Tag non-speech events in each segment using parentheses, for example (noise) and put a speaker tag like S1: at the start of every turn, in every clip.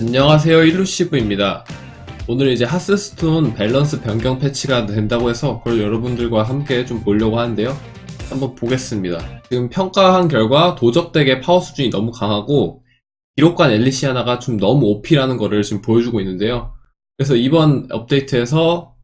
S1: 안녕하세요 일루시브입니다. 오늘 이제 하스스톤 밸런스 변경 패치가 된다고 해서 그걸 여러분들과 함께 좀 보려고 하는데요. 한번 보겠습니다. 지금 평가한 결과 도적덱의 파워 수준이 너무 강하고 기록관 엘리시아나가 좀 너무 OP라는 거를 지금 보여주고 있는데요. 그래서 이번 업데이트에서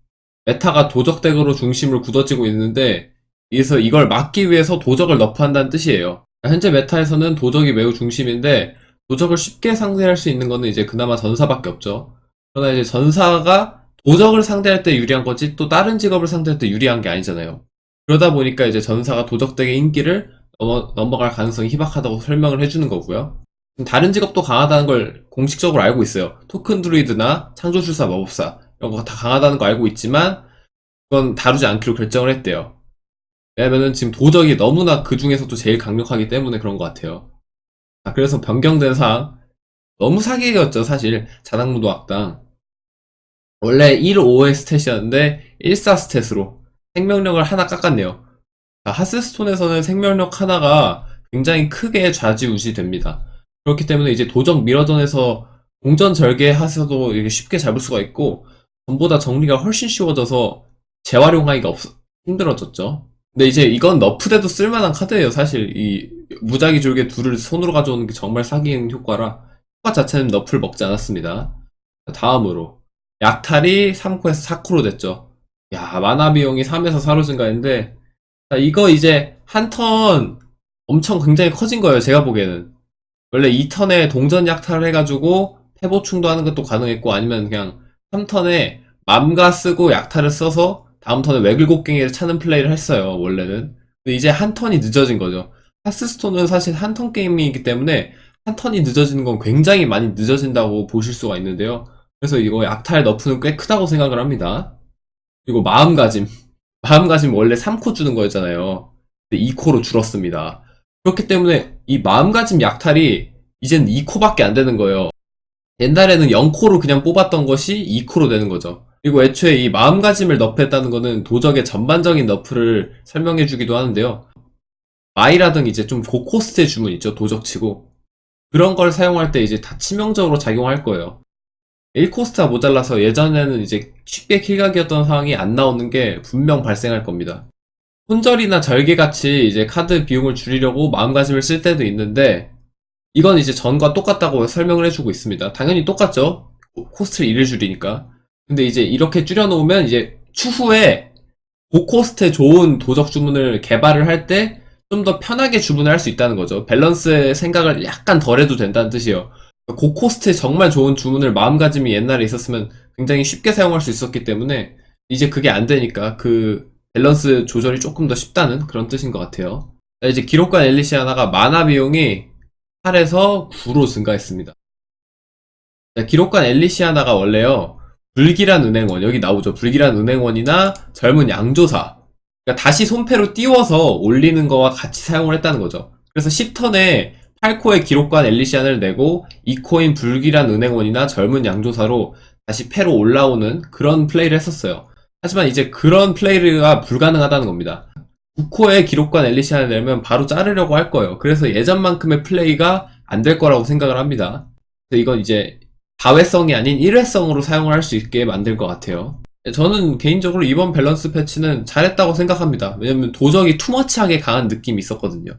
S1: 메타가 도적덱으로 중심을 굳어지고 있는데 그래서 이걸 막기 위해서 도적을 너프한다는 뜻이에요. 현재 메타에서는 도적이 매우 중심인데 도적을 쉽게 상대할 수 있는 거는 이제 그나마 전사밖에 없죠. 그러나 이제 전사가 도적을 상대할 때 유리한 거지 또 다른 직업을 상대할 때 유리한 게 아니잖아요. 그러다 보니까 이제 전사가 도적덱의 인기를 넘어, 넘어 갈 가능성이 희박하다고 설명을 해주는 거고요. 다른 직업도 강하다는 걸 공식적으로 알고 있어요. 토큰 드루이드나 창조술사 마법사 이런 거 다 강하다는 거 알고 있지만 그건 다루지 않기로 결정을 했대요. 왜냐면은 지금 도적이 너무나 그 중에서도 제일 강력하기 때문에 그런 것 같아요. 아, 그래서 변경된 사항. 너무 사기였죠 사실. 자당무도 악당. 원래 1, 5의 스탯이었는데 1, 4 스탯으로 생명력을 하나 깎았네요. 자, 하스스톤에서는 생명력 하나가 굉장히 크게 좌지우지 됩니다. 그렇기 때문에 이제 도적 미러전에서 공전 절개 하셔도 이게 쉽게 잡을 수가 있고 전보다 정리가 훨씬 쉬워져서 재활용하기가 없, 힘들어졌죠. 근데 이제 이건 너프돼도 쓸만한 카드예요 사실. 이 무작위 졸개 둘을 손으로 가져오는 게 정말 사기인 효과라 효과 자체는 너프를 먹지 않았습니다. 다음으로 약탈이 3코에서 4코로 됐죠. 야 만화 비용이 3에서 4로 증가했는데 자, 이거 이제 한 턴 엄청 굉장히 커진 거예요. 제가 보기에는 원래 2턴에 동전 약탈을 해가지고 패보충도 하는 것도 가능했고 아니면 그냥 3턴에 맘가 쓰고 약탈을 써서 다음 턴에 외글곡갱이를 차는 플레이를 했어요. 원래는 근데 이제 한 턴이 늦어진 거죠. 하스스톤은 사실 한 턴 게임이기 때문에 한 턴이 늦어지는 건 굉장히 많이 늦어진다고 보실 수가 있는데요. 그래서 이거 약탈 너프는 꽤 크다고 생각을 합니다. 그리고 마음가짐. (laughs) 마음가짐 원래 3코 주는 거였잖아요. 근데 2코로 줄었습니다. 그렇기 때문에 이 마음가짐 약탈이 이젠 2코밖에 안 되는 거예요. 옛날에는 0코로 그냥 뽑았던 것이 2코로 되는 거죠. 그리고 애초에 이 마음가짐을 너프했다는 거는 도적의 전반적인 너프를 설명해 주기도 하는데요. 마이라등 이제 좀 고코스트의 주문 있죠. 도적치고. 그런 걸 사용할 때 이제 다 치명적으로 작용할 거예요. 1코스트가 모자라서 예전에는 이제 쉽게 킬각이었던 상황이 안 나오는 게 분명 발생할 겁니다. 혼절이나 절개같이 이제 카드 비용을 줄이려고 마음가짐을 쓸 때도 있는데 이건 이제 전과 똑같다고 설명을 해주고 있습니다. 당연히 똑같죠. 코스트를 1을 줄이니까. 근데 이제 이렇게 줄여놓으면 이제 추후에 고코스트에 좋은 도적 주문을 개발을 할 때 좀 더 편하게 주문을 할 수 있다는 거죠. 밸런스의 생각을 약간 덜 해도 된다는 뜻이에요. 고코스트에 정말 좋은 주문을 마음가짐이 옛날에 있었으면 굉장히 쉽게 사용할 수 있었기 때문에 이제 그게 안 되니까 그 밸런스 조절이 조금 더 쉽다는 그런 뜻인 것 같아요. 자, 이제 기록관 엘리시아나가 만화 비용이 8에서 9로 증가했습니다. 자, 기록관 엘리시아나가 원래요. 불길한 은행원 여기 나오죠. 불길한 은행원이나 젊은 양조사 그러니까 다시 손패로 띄워서 올리는 거와 같이 사용을 했다는 거죠. 그래서 10턴에 8코의 기록관 엘리시안을 내고 2코인 불길한 은행원이나 젊은 양조사로 다시 패로 올라오는 그런 플레이를 했었어요. 하지만 이제 그런 플레이가 불가능하다는 겁니다. 9코의 기록관 엘리시안을 내면 바로 자르려고 할 거예요. 그래서 예전만큼의 플레이가 안 될 거라고 생각을 합니다. 이건 이제 다회성이 아닌 일회성으로 사용을 할 수 있게 만들 것 같아요. 저는 개인적으로 이번 밸런스 패치는 잘했다고 생각합니다. 왜냐면 도적이 투머치하게 강한 느낌이 있었거든요.